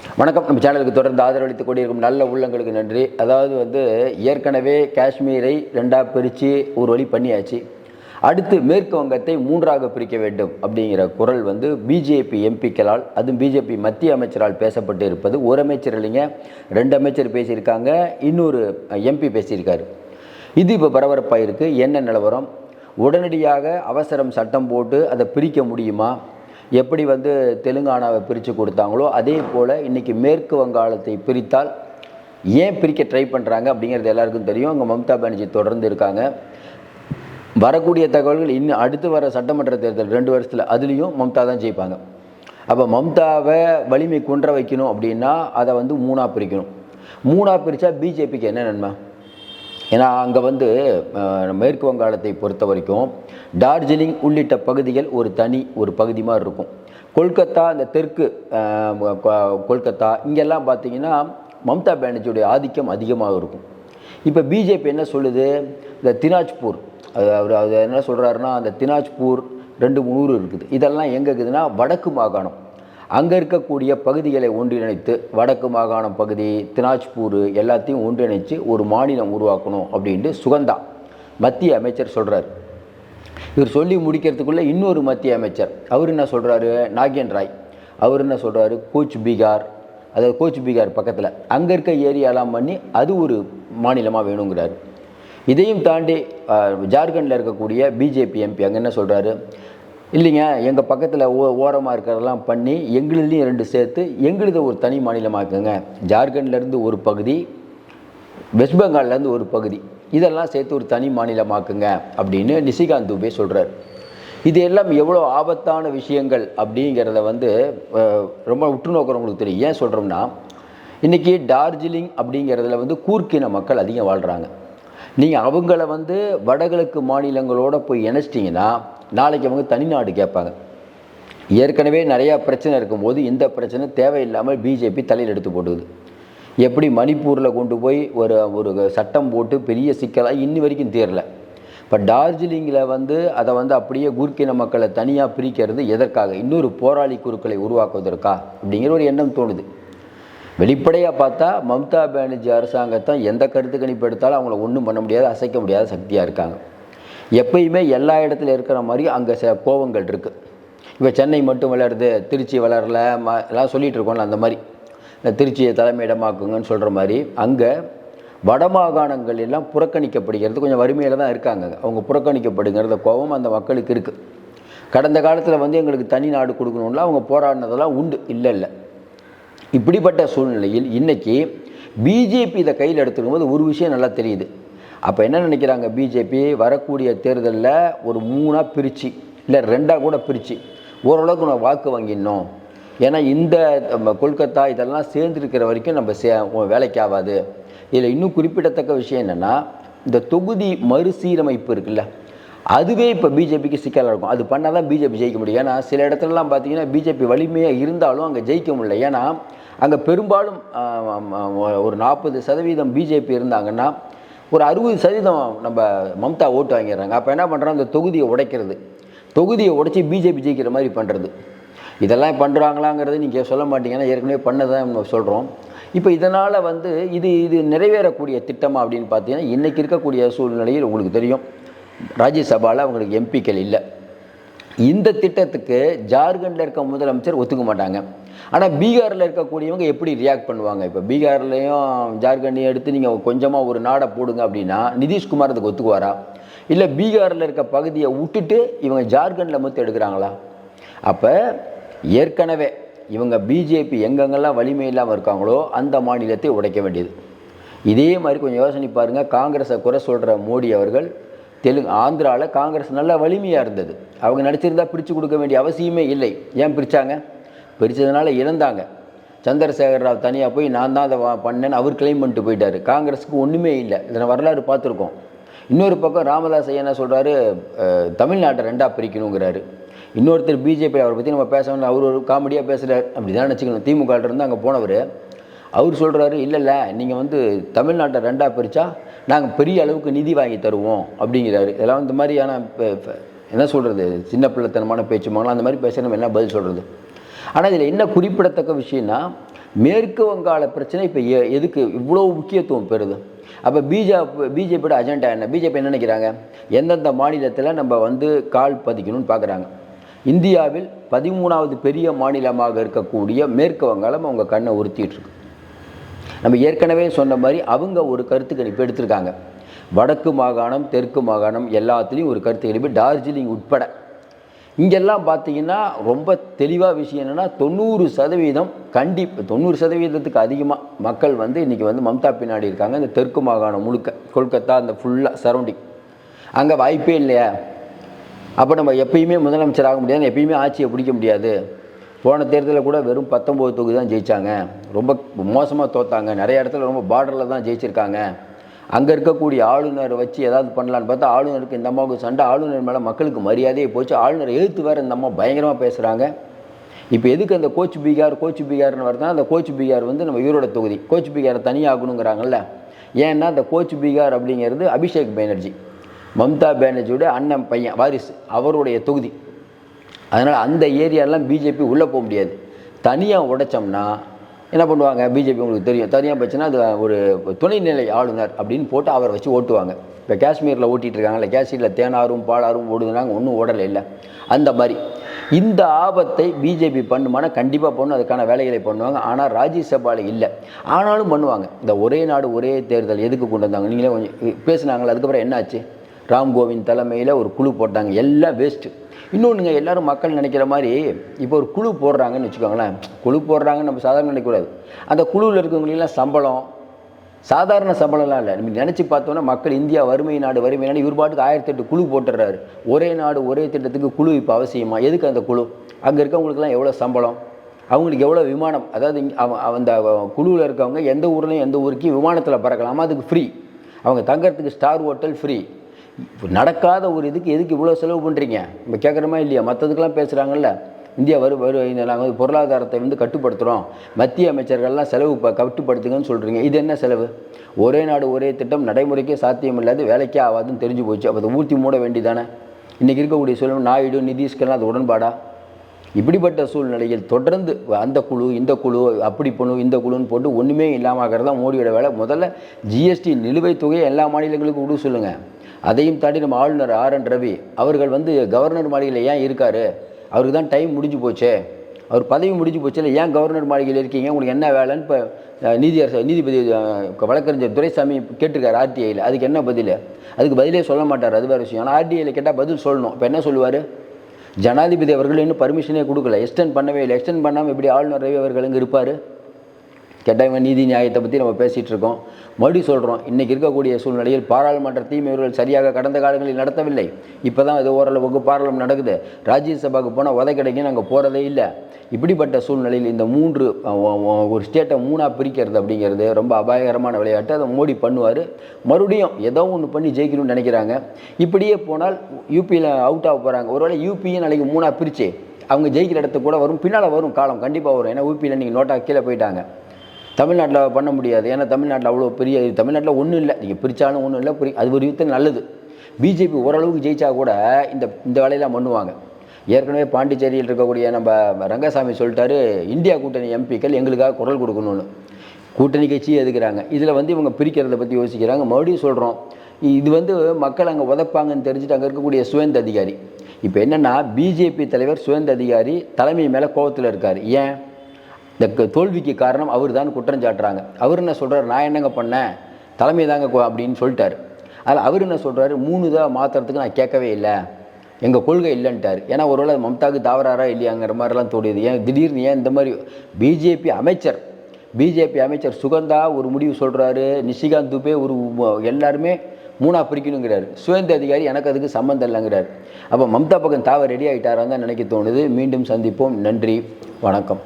வணக்கம். நம்ம சேனலுக்கு தொடர்ந்து ஆதரவளித்து கொண்டிருக்கும் நல்ல உள்ளங்களுக்கு நன்றி. அதாவது வந்து ஏற்கனவே காஷ்மீரை ரெண்டாக பிரித்து ஒரு வழி பண்ணியாச்சு. அடுத்து மேற்கு வங்கத்தை மூன்றாக பிரிக்க வேண்டும் அப்படிங்கிற குரல் வந்து பிஜேபி எம்பிக்களால் அதுவும் பிஜேபி மத்திய அமைச்சரால் பேசப்பட்டு இருப்பது. ஒரு அமைச்சர் இல்லைங்க ரெண்டு அமைச்சர் பேசியிருக்காங்க இன்னொரு எம்பி பேசியிருக்காரு. இது இப்போ பரபரப்பாக இருக்குது என்ன நிலவரம்? உடனடியாக அவசரம் சட்டம் போட்டு அதை பிரிக்க முடியுமா? எப்படி வந்து தெலுங்கானாவை பிரித்து கொடுத்தாங்களோ அதே போல் இன்றைக்கி மேற்கு வங்காளத்தை பிரித்தால் ஏன் பிரிக்க ட்ரை பண்ணுறாங்க அப்படிங்கிறது எல்லாருக்கும் தெரியும். அங்கே மம்தா பானர்ஜி தொடர்ந்து இருக்காங்க. வரக்கூடிய தகவல்கள் இன்னும் அடுத்து வர சட்டமன்ற தேர்தல் ரெண்டு வருஷத்தில் அதுலேயும் மம்தா தான் ஜெயிப்பாங்க. அப்போ மம்தாவை வலிமை குன்ற வைக்கணும் அப்படின்னா அதை வந்து மூணாக பிரிக்கணும். மூணாக பிரித்தா பிஜேபிக்கு என்ன நன்மை? ஏன்னா அங்கே வந்து மேற்கு வங்காளத்தை பொறுத்த வரைக்கும் டார்ஜிலிங் உள்ளிட்ட பகுதிகள் ஒரு தனி ஒரு பகுதி மாதிரி இருக்கும். கொல்கத்தா அந்த தெற்கு கொல்கத்தா இங்கெல்லாம் பார்த்தீங்கன்னா மம்தா பானர்ஜியுடைய ஆதிக்கம் அதிகமாக இருக்கும். இப்போ பிஜேபி என்ன சொல்லுது? இந்த தினாஜ்பூர் அது அவர் அது என்ன சொல்கிறாருன்னா அந்த தினாஜ்பூர் ரெண்டு மூணு இருக்குது. இதெல்லாம் எங்கே இருக்குதுன்னா வடக்கு மாகாணம். அங்கே இருக்கக்கூடிய பகுதிகளை ஒன்றிணைத்து வடக்கு மாகாணம் பகுதி தினாஜ்பூர் எல்லாத்தையும் ஒன்றிணைத்து ஒரு மாநிலம் உருவாக்கணும் அப்படின்ட்டு சுகந்தா மத்திய அமைச்சர் சொல்கிறார் இவர் சொல்லி முடிக்கிறதுக்குள்ளே இன்னொரு மத்திய அமைச்சர் அவர் என்ன சொல்கிறாரு நாகேன் ராய். அவர் என்ன சொல்கிறாரு கோச் பீகார். அதாவது கோச் பீகார் பக்கத்தில். அங்கே இருக்க ஏரியாலாம் பண்ணி அது ஒரு மாநிலமாக வேணுங்கிறார். இதையும் தாண்டி ஜார்க்கண்டில் இருக்கக்கூடிய பிஜேபி எம்பி அங்கே என்ன சொல்கிறாரு இல்லைங்க எங்கள் பக்கத்தில் ஓ ஓரமாக இருக்கிறதெல்லாம் பண்ணி எங்களுலேயும் ரெண்டு சேர்த்து எங்களுது ஒரு தனி மாநிலமாக்குங்க. ஜார்க்கண்ட்லேருந்து ஒரு பகுதி வெஸ்ட் பெங்கால்லேருந்து ஒரு பகுதி. இதெல்லாம் சேர்த்து ஒரு தனி மாநிலமாக்குங்க அப்படின்னு நிசிகாந்த் துபே சொல்கிறார் இது எல்லாம் எவ்வளோ ஆபத்தான விஷயங்கள் அப்படிங்கிறத வந்து ரொம்ப உற்று நோக்கிறவங்களுக்கு தெரியும். ஏன் சொல்கிறோம்னா இன்றைக்கி டார்ஜிலிங் அப்படிங்கிறதுல வந்து கூர்க்கின மக்கள் அதிகம் வாழ்கிறாங்க நீங்கள் அவங்கள வந்து வடகிழக்கு மாநிலங்களோட போய் இணைச்சிட்டிங்கன்னா நாளைக்கு அவங்க தனிநாடு கேட்பாங்க. ஏற்கனவே நிறையா பிரச்சனை இருக்கும்போது இந்த பிரச்சனை தேவையில்லாமல் பிஜேபி தலையில் எடுத்து போட்டுக்குது. எப்படி மணிப்பூரில் கொண்டு போய் ஒரு ஒரு சட்டம் போட்டு பெரிய சிக்கலாக இன்னி வரைக்கும் தீரல இப்போ டார்ஜிலிங்கில் வந்து அதை வந்து அப்படியே குர்க்கின மக்களை தனியாக பிரிக்கிறது எதற்காக? இன்னொரு போராளி குருக்களை உருவாக்குவதற்கா? அப்படிங்கிற ஒரு எண்ணம் தோணுது. வெளிப்படையாக பார்த்தா மம்தா பானர்ஜி அரசாங்கத்தை எந்த கருத்து கணிப்பு எடுத்தாலும் அவங்கள ஒன்றும் பண்ண முடியாது அசைக்க முடியாத சக்தியாக இருக்காங்க. எப்பயுமே எல்லா இடத்துல இருக்கிற மாதிரி அங்கே சில கோவங்கள் இருக்குது இப்போ சென்னை மட்டும் வளருது திருச்சி வளரல ம எல்லாம் சொல்லிகிட்டு இருக்கோம்ல அந்த மாதிரி. இந்த திருச்சியை தலைமையிடமாக்குங்கன்னு சொல்கிற மாதிரி அங்கே வடமாகாணங்கள் எல்லாம் புறக்கணிக்கப்படுகிறது கொஞ்சம் வறுமையில் தான் இருக்காங்க. அவங்க புறக்கணிக்கப்படுங்கிறத கோபம் அந்த மக்களுக்கு இருக்குது கடந்த காலத்தில் வந்து எங்களுக்கு தனி நாடு கொடுக்கணும்ல அவங்க போராடினதெல்லாம் உண்டு இல்லை இல்லை. இப்படிப்பட்ட சூழ்நிலையில் இன்றைக்கி பிஜேபி இதை கையில் எடுத்துக்கும் போது ஒரு விஷயம் நல்லா தெரியுது. அப்போ என்ன நினைக்கிறாங்க பிஜேபி வரக்கூடிய தேர்தலில் ஒரு மூணாக பிரித்து இல்லை ரெண்டாக கூட பிரித்து ஓரளவுக்கு நம்ம வாக்கு வாங்கிடணும். ஏன்னா இந்த நம்ம கொல்கத்தா இதெல்லாம் சேர்ந்துருக்கிற வரைக்கும் நம்ம சே வேலைக்கு ஆகாது இதில் இன்னும் குறிப்பிடத்தக்க விஷயம் என்னென்னா இந்த தொகுதி மறுசீரமைப்பு இருக்குல்ல அதுவே இப்போ பிஜேபிக்கு சிக்கலாக இருக்கும். அது பண்ணால் தான் பிஜேபி ஜெயிக்க முடியும். ஏன்னா சில இடத்துலலாம் பார்த்தீங்கன்னா பிஜேபி வலிமையாக இருந்தாலும் அங்கே ஜெயிக்க முடியல. ஏன்னா அங்கே பெரும்பாலும் ஒரு நாற்பது சதவீதம் பிஜேபி இருந்தாங்கன்னா ஒரு அறுபது சதவீதம் நம்ம மம்தா ஓட்டு வாங்கிடுறாங்க. அப்போ என்ன பண்ணுறாங்க அந்த தொகுதியை உடைக்கிறது. தொகுதியை உடைச்சி பிஜேபி ஜெயிக்கிற மாதிரி பண்ணுறது இதெல்லாம் பண்ணுறாங்களாங்கிறது நீங்கள் சொல்ல மாட்டீங்கன்னா ஏற்கனவே பண்ணதான் நம்ம சொல்கிறோம் இப்போ இதனால் வந்து இது இது நிறைவேறக்கூடிய திட்டமாக அப்படின்னு பார்த்தீங்கன்னா இன்றைக்கி இருக்கக்கூடிய சூழ்நிலையில் உங்களுக்கு தெரியும். ராஜ்யசபாவில் அவங்களுக்கு எம்பிக்கள் இல்லை. இந்த திட்டத்துக்கு ஜார்க்கண்டில் இருக்க முதலமைச்சர் ஒத்துக்க மாட்டாங்க. ஆனால் பீகாரில் இருக்கக்கூடியவங்க எப்படி ரியாக்ட் பண்ணுவாங்க? இப்போ பீகார்லேயும் ஜார்க்கண்டையும் எடுத்து நீங்கள் கொஞ்சமாக ஒரு நாடை போடுங்க அப்படின்னா நிதிஷ்குமார் அதுக்கு ஒத்துக்குவாரா? இல்லை பீகாரில் இருக்க பகுதியை விட்டுட்டு இவங்க ஜார்க்கண்டில் மொத்தம் எடுக்கிறாங்களா? அப்போ ஏற்கனவே இவங்க பிஜேபி எங்கெங்கெல்லாம் வலிமை இல்லாமல் இருக்காங்களோ அந்த மாநிலத்தை உடைக்க வேண்டியது. இதே மாதிரி கொஞ்சம் யோசனை பாருங்கள் காங்கிரஸை குறை சொல்கிற மோடி அவர்கள் தெலுங்கு ஆந்திராவில் காங்கிரஸ் நல்லா வலிமையாக இருந்தது. அவங்க நடிச்சிருந்தா பிரித்து கொடுக்க வேண்டிய அவசியமே இல்லை. ஏன் பிரித்தாங்க பிரித்ததுனால இழந்தாங்க. சந்திரசேகர் ராவ் தனியாக போய் நான் தான் அதை பண்ணேன்னு அவர் கிளைம் பண்ணிட்டு போயிட்டார். காங்கிரஸுக்கு ஒன்றுமே இல்லை. இதில் வரலாறு பார்த்துருக்கோம். இன்னொரு பக்கம் ராமதாஸ் ஐயா என்ன சொல்கிறாரு தமிழ்நாட்டை ரெண்டாக பிரிக்கணுங்கிறாரு. இன்னொருத்தர் பிஜேபி அவரை பற்றி நம்ம பேசணும் அவர் ஒரு காமெடியாக பேசுகிறார் அப்படி தான் நினச்சிக்கணும். திமுக இருந்து அங்கே போனவர். அவர் சொல்கிறாரு இல்லை இல்லை நீங்கள் வந்து தமிழ்நாட்டை ரெண்டாக பிரித்தா நாங்கள் பெரிய அளவுக்கு நிதி வாங்கி தருவோம். அப்படிங்கிறாரு. இதெல்லாம் இந்த மாதிரியான என்ன சொல்கிறது சின்ன பிள்ளைத்தனமான பேச்சு அந்த மாதிரி பேச நம்ம என்ன பதில் சொல்கிறது ஆனால் இதில் என்ன குறிப்பிடத்தக்க விஷயம்னா மேற்கு வங்காள பிரச்சனை இப்போ எதுக்கு இவ்வளோ முக்கியத்துவம் பெறுது? அப்போ பிஜேபி பிஜேபியோட அஜெண்டா என்ன? பிஜேபி என்ன நினைக்கிறாங்க? எந்தெந்த மாநிலத்தில் நம்ம வந்து கால் பதிக்கணும்னு பார்க்குறாங்க இந்தியாவில் பதிமூணாவது பெரிய மாநிலமாக இருக்கக்கூடிய மேற்கு வங்காளம் அவங்க கண்ணை உறுத்திட்டுருக்கு நம்ம ஏற்கனவே சொன்ன மாதிரி அவங்க ஒரு கருத்து கணிப்பு எடுத்திருக்காங்க. வடக்கு மாகாணம் தெற்கு மாகாணம் எல்லாத்துலேயும் ஒரு கருத்து கணிப்பு. டார்ஜிலிங் உட்பட இங்கெல்லாம் பார்த்தீங்கன்னா ரொம்ப தெளிவாக விஷயம் என்னென்னா தொண்ணூறு சதவீதம் கண்டிப்பாக தொண்ணூறு சதவீதத்துக்கு அதிகமாக மக்கள் வந்து இன்றைக்கி வந்து மம்தா பின்னாடி இருக்காங்க. இந்த தெற்கு மாகாணம் முழுக்க கொல்கத்தா அந்த ஃபுல்லாக சரௌண்டிங் அங்கே வாய்ப்பே இல்லையா? அப்போ நம்ம எப்பயுமே முதலமைச்சர் ஆக முடியாது எப்பயுமே ஆட்சியை பிடிக்க முடியாது. போன தேர்தலில் கூட வெறும் பத்தொம்போது தொகுதி தான் ஜெயித்தாங்க ரொம்ப மோசமாக தோத்தாங்க. நிறைய இடத்துல ரொம்ப பார்டரில் தான் ஜெயிச்சிருக்காங்க. அங்கே இருக்கக்கூடிய ஆளுநரை வச்சு ஏதாவது பண்ணலான்னு பார்த்தா ஆளுநருக்கு இந்த அம்மாவுக்கு சண்டை ஆளுநர் மேலே மக்களுக்கு மரியாதையே போச்சு. ஆளுநர் எழுத்து வேறு இந்த அம்மா பயங்கரமாக பேசுகிறாங்க இப்போ எதுக்கு அந்த கோச் பீகார் கோச் பீகார்னு வருதுன்னா அந்த கோச் பீகார் வந்து நம்ம ஈரோட தொகுதி கோச் பீகாரை தனியாகணுங்கிறாங்கல்ல ஏன்னா அந்த கோச் பீகார் அப்படிங்கிறது அபிஷேக் பேனர்ஜி மம்தா பானர்ஜியோட அண்ணன் பையன் வாரிசு அவருடைய தொகுதி. அதனால் அந்த ஏரியாலாம் பிஜேபி உள்ளே போக முடியாது. தனியாக உடைச்சோம்னா என்ன பண்ணுவாங்க? பிஜேபி உங்களுக்கு தெரியும். தனியாக போச்சுன்னா அது ஒரு துணைநிலை ஆளுநர் அப்படின்னு போட்டு அவரை வச்சு ஓட்டுவாங்க. இப்போ காஷ்மீரில் ஓட்டிகிட்டு இருக்காங்கல்ல காஷ்மீரில் தேனாரும் பாலாரும் ஓடுதுனாங்க ஒன்றும் ஓடலை இல்லை. அந்த மாதிரி. இந்த ஆபத்தை பிஜேபி பண்ணுமானா கண்டிப்பாக பண்ணும். அதுக்கான வேலைகளை பண்ணுவாங்க. ஆனால் ராஜ்யசபாவில் இல்லை. ஆனாலும் பண்ணுவாங்க. இந்த ஒரே நாடு ஒரே தேர்தல் எதுக்கு கொண்டு வந்தாங்க? நீங்களே கொஞ்சம் பேசுனாங்களே அதுக்கப்புறம் என்னாச்சு? ராம் கோவிந்த் தலைமையில் ஒரு குழு போட்டாங்க. எல்லாம் வேஸ்ட்டு இன்னொன்றுங்க எல்லாரும் மக்கள் நினைக்கிற மாதிரி இப்போ ஒரு குழு போடுறாங்கன்னு வச்சுக்கோங்களேன். குழு போடுறாங்கன்னு நம்ம சாதாரண நினைக்கக்கூடாது. அந்த குழுவில் இருக்கவங்களெல்லாம் சம்பளம் சாதாரண சம்பளம்லாம் இல்லை. நம்ம நினச்சி பார்த்தோன்னா மக்கள் இந்தியா வறுமை நாடு வறுமை நாடு இவர் பாட்டுக்கு ஆயிரத்தி எட்டு குழு போட்டுடுறாரு. ஒரே நாடு ஒரே திட்டத்துக்கு குழு இப்போ அவசியமா? எதுக்கு அந்த குழு? அங்கே இருக்கவங்களுக்குலாம் எவ்வளோ சம்பளம்? அவங்களுக்கு எவ்வளோ விமானம்? அதாவது அந்த குழுவில் இருக்கவங்க எந்த ஊர்லேயும் எந்த ஊருக்கும் விமானத்தில் பறக்கலாமா. அதுக்கு ஃப்ரீ அவங்க தங்கறதுக்கு ஸ்டார் ஹோட்டல் ஃப்ரீ நடக்காத ஒரு இதுக்கு எதுக்கு இவ்வளோ செலவு பண்ணுறீங்க நம்ம கேட்குறோமா இல்லையா? மற்றதுக்கெல்லாம் பேசுகிறாங்கல்ல இந்தியா வரு வரு நாங்கள் வந்து பொருளாதாரத்தை வந்து கட்டுப்படுத்துகிறோம் மத்திய அமைச்சர்கள்லாம் செலவு ப கட்டுப்படுத்துங்கன்னு சொல்கிறீங்க இது என்ன செலவு? ஒரே நாடு ஒரே திட்டம் நடைமுறைக்கே சாத்தியம் இல்லாது வேலைக்கே ஆகாதுன்னு தெரிஞ்சு போச்சு. அப்போ அதை ஊற்றி மூட வேண்டியதானே? இன்றைக்கி இருக்கக்கூடிய சூழ்நிலை நாயுடு நிதிஷ்கெல்லாம் அது உடன்பாடா? இப்படிப்பட்ட சூழ்நிலையில் தொடர்ந்து அந்த குழு இந்த குழு அப்படி குழு இந்த குழுன்னு போட்டு ஒன்றுமே இல்லாமல் ஆகிறது தான் மோடியோட வேலை. முதல்ல ஜிஎஸ்டி நிலுவைத் தொகையை எல்லா மாநிலங்களுக்கும் விட சொல்லுங்கள் அதையும் தாண்டி நம்ம ஆளுநர் ஆர் என் ரவி அவர்கள் வந்து கவர்னர் மாளிகையில் ஏன் இருக்கார்? அவருக்கு தான் டைம் முடிஞ்சு போச்சே. அவர் பதவி முடிஞ்சு போச்சு இல்லை ஏன் கவர்னர் மாளிகையில் இருக்கீங்க? உங்களுக்கு என்ன வேலைன்னு இப்போ நீதியரசர் நீதிபதி வழக்கறிஞர் துரைசாமி கேட்டிருக்காரு ஆர்டிஐயில் அதுக்கு என்ன பதில்? அதுக்கு பதிலே சொல்ல மாட்டார் அது வேறு விஷயம். ஆனால் ஆர்டிஐயில் கேட்டால் பதில் சொல்லணும். இப்போ என்ன சொல்லுவார்? ஜனாதிபதி அவர்கள் இன்னும் பர்மிஷனே கொடுக்கல. எக்ஸ்டெண்ட் பண்ணவே இல்லை. எக்ஸ்டெண்ட் பண்ணாமல் எப்படி ஆளுநர் ரவி அவர்கள் இங்கே இருப்பார்? கேட்டால் நீதி நியாயத்தை பற்றி நம்ம பேசிகிட்டு இருக்கோம். மறுபடியும் சொல்கிறோம் இன்றைக்கி இருக்கக்கூடிய சூழ்நிலையில் பாராளுமன்றத்தையும் இவர்கள் சரியாக கடந்த காலங்களில் நடத்தவில்லை. இப்போ தான் இது ஓரளவுக்கு பாராளுமன்றம் நடக்குது. ராஜ்யசபாவுக்கு போனால் உதை கிடைக்கும் நாங்கள் போகிறதே இல்லை. இப்படிப்பட்ட சூழ்நிலையில் இந்த மூன்று ஒரு ஸ்டேட்டை மூணாக பிரிக்கிறது அப்படிங்கிறது ரொம்ப அபாயகரமான விளையாட்டு. அதை மோடி பண்ணுவார். மறுபடியும் ஏதோ ஒன்று பண்ணி ஜெயிக்கணும்னு நினைக்கிறாங்க. இப்படியே போனால் யூபியில் அவுட் ஆக போகிறாங்க ஒருவேளை யூபியும் நாளைக்கு மூணாக பிரித்து அவங்க ஜெயிக்கிற இடத்துக்கு கூட வரும். பின்னால் வரும் காலம். கண்டிப்பாக வரும். ஏன்னா யூபியில் நீங்கள் நோட்டாக கீழே போயிட்டாங்க. தமிழ்நாட்டில் பண்ண முடியாது. ஏன்னா தமிழ்நாட்டில் அவ்வளோ பெரிய தமிழ்நாட்டில் ஒன்றும் இல்லை. நீங்கள் பிரித்தாலும் ஒன்றும் இல்லை. புரி அது ஒரு யுத்தம் நல்லது. பிஜேபி ஓரளவுக்கு ஜெயிச்சா கூட இந்த இந்த வேலையெல்லாம் பண்ணுவாங்க. ஏற்கனவே பாண்டிச்சேரியில் இருக்கக்கூடிய நம்ம ரங்கசாமி சொல்லிட்டாரு இந்தியா கூட்டணி எம்பிக்கள் எங்களுக்காக குரல் கொடுக்கணும்னு. கூட்டணி கட்சி எதுக்குறாங்க? இதில் வந்து இவங்க பிரிக்கிறத பற்றி யோசிக்கிறாங்க. மறுபடியும் சொல்கிறோம் இது வந்து மக்கள் அங்கே உதப்பாங்கன்னு தெரிஞ்சுட்டு அங்கே இருக்கக்கூடிய சுயந்த அதிகாரி. இப்போ என்னென்னா பிஜேபி தலைவர் சுயந்த அதிகாரி தலைமை மேலே கோபத்தில் இருக்கார். ஏன்? இந்த தோல்விக்கு காரணம் அவர் தான் குற்றம் சாட்டுறாங்க. அவர் என்ன சொல்கிறார் நான் என்னங்க பண்ணேன்? தலைமை தாங்க அப்படின்னு சொல்லிட்டார். அதில் அவர் என்ன சொல்கிறாரு மூணு தான் மாற்றுறதுக்கு நான் கேட்கவே இல்லை. எங்கள் கொள்கை இல்லைன்ட்டார். ஏன்னா ஒருவேளை மம்தாவுக்கு தாவராரா இல்லையாங்கிற மாதிரிலாம் தோடியது ஏன் திடீர்னு ஏன் இந்த மாதிரி பிஜேபி அமைச்சர் பிஜேபி அமைச்சர் சுகந்தா ஒரு முடிவு சொல்கிறாரு நிஷிகாந்த் துபே ஒரு எல்லாருமே மூணாக பிரிக்கணுங்கிறார். சுயந்த அதிகாரி எனக்கு அதுக்கு சம்மந்தம் இல்லைங்கிறார். அப்போ மம்தா பக்கம் தாவ ரெடி ஆகிட்டாரான்னு தான் நினைக்க தோணுது. மீண்டும் சந்திப்போம். நன்றி. வணக்கம்.